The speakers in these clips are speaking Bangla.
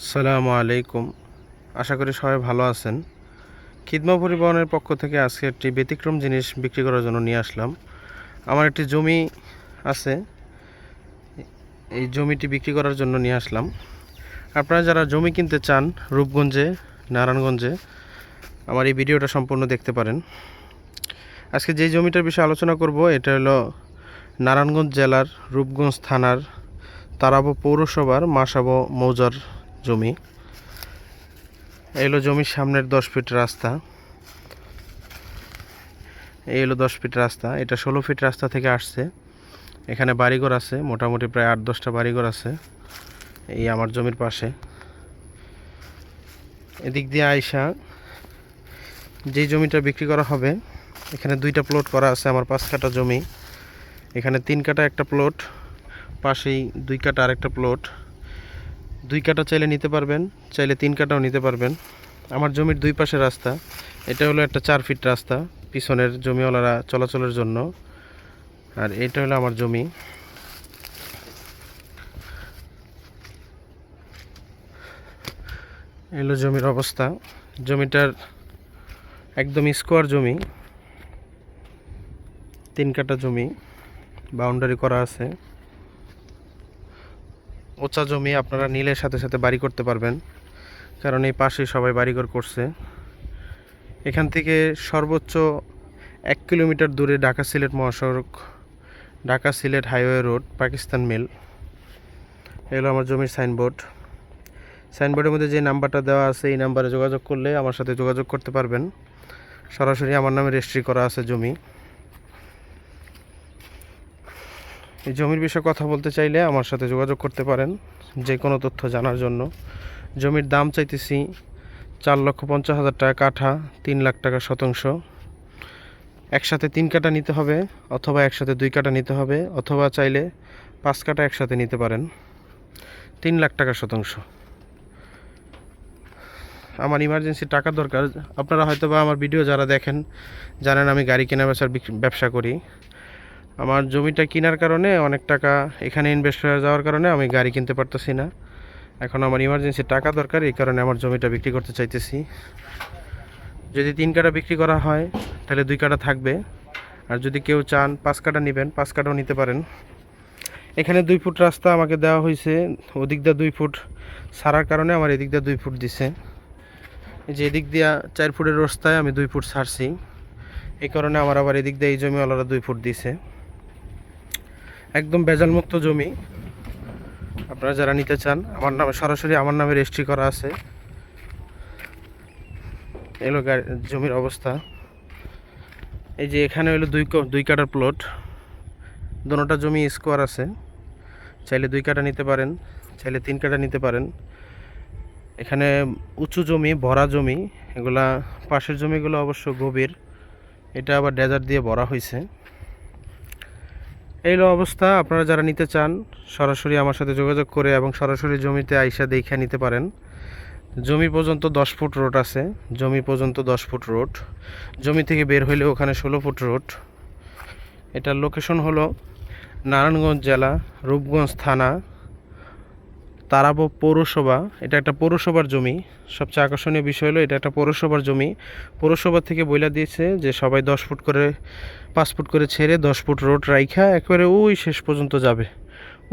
আসসালামু আলাইকুম। আশা করি সবাই ভালো আছেন। খিদমা পরিবহনের পক্ষ থেকে আজকে একটি ব্যতিক্রম জিনিস বিক্রি করার জন্য নিয়ে আসলাম। আমার একটি জমি আছে। এই জমিটি বিক্রি করার জন্য নিয়ে আসলাম। আপনারা যারা জমি কিনতে চান রূপগঞ্জে, নারায়ণগঞ্জে, আমার এই ভিডিওটা সম্পূর্ণ দেখতে পারেন। আজকে যে জমিটার বিষয়ে আলোচনা করব, এটা হলো নারায়ণগঞ্জ জেলার রূপগঞ্জ থানার তারাবো পৌরসভার মাসাবো মৌজার জমি। এলো জমির সামনের দশ ফিট রাস্তা। এই হলো দশ ফিট রাস্তা। এটা ষোলো ফিট রাস্তা থেকে আসছে। এখানে বাড়িঘর আছে, মোটামুটি প্রায় আট দশটা বাড়িঘর আছে এই আমার জমির পাশে। এদিক দিয়ে আইসা যেই জমিটা বিক্রি করা হবে, এখানে দুইটা প্লট করা আছে, আমার পাঁচ কাটা জমি। এখানে তিন কাটা একটা প্লট, পাশেই দুই কাটা আরেকটা প্লট। দুই কাটা চাইলে নিতে পারবেন, চাইলে তিন কাটাও নিতে পারবেন। আমার জমির দুই পাশে রাস্তা, এটা হলো একটা চার ফিট রাস্তা, পিছনের জমিওয়ালারা চলাচলের জন্য। আর এটা হলো আমার জমি। এলো জমির অবস্থা। জমিটার একদম স্কোয়ার জমি, তিন কাটা জমি, বাউন্ডারি করা আছে। উঁচা জমি আপনারা নিলের সাথে সাথে বাড়ি করতে পারবেন, কারণ এই পাশে সবাই বাড়িঘর করছে। এখান থেকে সর্বোচ্চ এক কিলোমিটার দূরে ঢাকা সিলেট মহাসড়ক, Dhaka Sylhet highway road, Pakistan mill. এগুলো আমার জমির সাইনবোর্ড। সাইনবোর্ডের মধ্যে যে নাম্বারটা দেওয়া আছে, এই নাম্বারে যোগাযোগ করলে আমার সাথে যোগাযোগ করতে পারবেন। সরাসরি আমার নামে রেজিস্ট্রি করা আছে জমি। এই জমির বিষয়ে কথা বলতে চাইলে আমার সাথে যোগাযোগ করতে পারেন যে কোনো তথ্য জানার জন্য। জমির দাম চাইতেছি চার লক্ষ পঞ্চাশ হাজার টাকা কাঠা, তিন লাখ টাকা শতাংশ। একসাথে তিন কাটা নিতে হবে অথবা একসাথে দুই কাটা নিতে হবে অথবা চাইলে পাঁচ কাটা একসাথে নিতে পারেন। তিন লাখ টাকা শতাংশ। আমার ইমার্জেন্সি টাকা দরকার। আপনারা হয়তো বা আমার ভিডিও যারা দেখেন জানেন আমি গাড়ি কেনা বেচার ব্যবসা করি। আমার জমিটা কেনার কারণে অনেক টাকা এখানে ইনভেস্ট হয়ে যাওয়ার কারণে আমি গাড়ি কিনতে পারতেছি না। এখন আমার ইমার্জেন্সি টাকা দরকার, এই কারণে আমার জমিটা বিক্রি করতে চাইতেছি। যদি তিন কাটা বিক্রি করা হয়, তাহলে দুই কাটা থাকবে। আর যদি কেউ চান, পাঁচ কাটা নেবেন, পাঁচ কাটাও নিতে পারেন। এখানে দুই ফুট রাস্তা আমাকে দেওয়া হয়েছে, ওদিক দিয়ে দুই ফুট সারার কারণে আমার এদিক দিয়ে দুই ফুট দিছে। যে এদিক দিয়া চার ফুটের রাস্তায় আমি দুই ফুট ছাড়ছি। এই কারণে আমার আবার এদিক দিয়ে এই জমিওয়ালারা দুই ফুট দিছে। একদম বেজালমুক্ত জমি। আপনারা যারা নিতে চান, আমার নামে, সরাসরি আমার নামে রেজিস্ট্রি করা আছে। এলো জমির অবস্থা। এই যে এখানে হলো দুই দুই কাটার প্লট দোনোটা জমি স্কোয়ার আছে। চাইলে দুই কাটা নিতে পারেন, চাইলে তিন কাটা নিতে পারেন। এখানে উঁচু জমি, ভরা জমি, এগুলা পাশের জমিগুলো অবশ্য গভীর। এটা আবার ডেজার্ট দিয়ে ভরা হয়েছে এই অবস্থা, আপনারা যারা নিতে চান, সরাসরি আমার সাথে যোগাযোগ করে এবং সরাসরি জমিতে আইসা দেখে নিতে পারেন। জমি পর্যন্ত দশ ফুট রোড আছে, জমি পর্যন্ত দশ ফুট রোড। জমি থেকে বের হইলে ওখানে ষোলো ফুট রোড। এটার লোকেশন হলো নারায়ণগঞ্জ জেলা, রূপগঞ্জ থানা। তারাবো পৌরসভা, এটা একটা পৌরসভার জমি। সবচেয়ে আকর্ষণীয় বিষয় হলো, এটা একটা পৌরসভার জমি। পৌরসভা থেকে বইলা দিয়েছে যে সবাই দশ ফুট করে, পাঁচ ফুট করে ছেড়ে দশ ফুট রোড রাইখা একবারে ওই শেষ পর্যন্ত যাবে।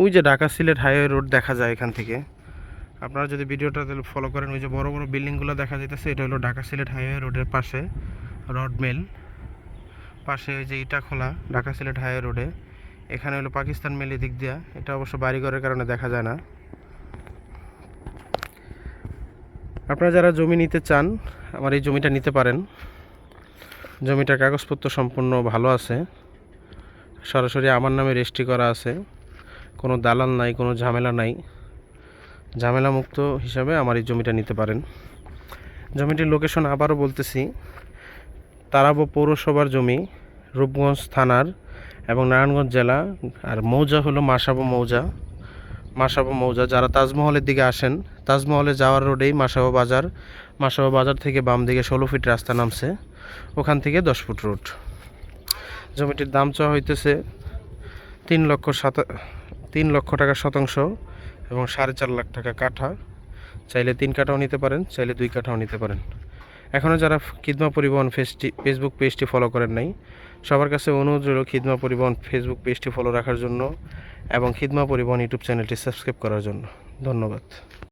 ওই যে ঢাকা সিলেট হাইওয়ে রোড দেখা যায় এখান থেকে। আপনারা যদি ভিডিওটা ফলো করেন, ওই যে বড় বড় বিল্ডিংগুলো দেখা যাইতেছে, এটা হলো ঢাকা সিলেট হাইওয়ে রোডের পাশে, রড মিল। পাশে ওই যে ইটা খোলা, ঢাকা সিলেট হাইওয়ে রোডে। এখানে হলো পাকিস্তান মিল এদিক দিয়া। এটা অবশ্য বাড়িঘরের কারণে দেখা যায় না। আপনারা যারা জমি নিতে চান, আমার এই জমিটা নিতে পারেন। জমিটার কাগজপত্র সম্পূর্ণ ভালো আছে। সরাসরি আমার নামে রেজিস্ট্রি করা আছে। কোনো দালাল নাই, কোনো ঝামেলা নাই। ঝামেলা মুক্ত হিসাবে আমার এই জমিটা নিতে পারেন। জমিটির লোকেশন আবারও বলতেছি, তারাবো পৌরসভার জমি, রূপগঞ্জ থানার এবং নারায়ণগঞ্জ জেলা। আর মৌজা হলো মাসাবো মৌজা। মাসাবো মৌজা, যারা তাজমহলের দিকে আসেন তাজমহলে যাওয়ার রোডেই মাসাবো বাজার মাসাবো বাজার থেকে বাম দিকে ষোলো ফিট রাস্তা নামছে। ওখান থেকে দশ ফুট রোড জমিটির দাম চাওয়া হইতেছে তিন লক্ষ সাত, তিন লক্ষ টাকা শতাংশ এবং সাড়ে চার লাখ টাকা কাঠা। চাইলে তিন কাঠাও নিতে পারেন, চাইলে দুই কাঠাও নিতে পারেন। এখনও যারা খিদমা পরিবহন ফেসটি ফেসবুক পেজটি ফলো করেন নাই, সবার কাছে অনুরোধ রইল খিদমা পরিবহন ফেসবুক পেজটি ফলো রাখার জন্য এবং খিদমা পরিবহন ইউটিউব চ্যানেলটি সাবস্ক্রাইব করার জন্য। ধন্যবাদ।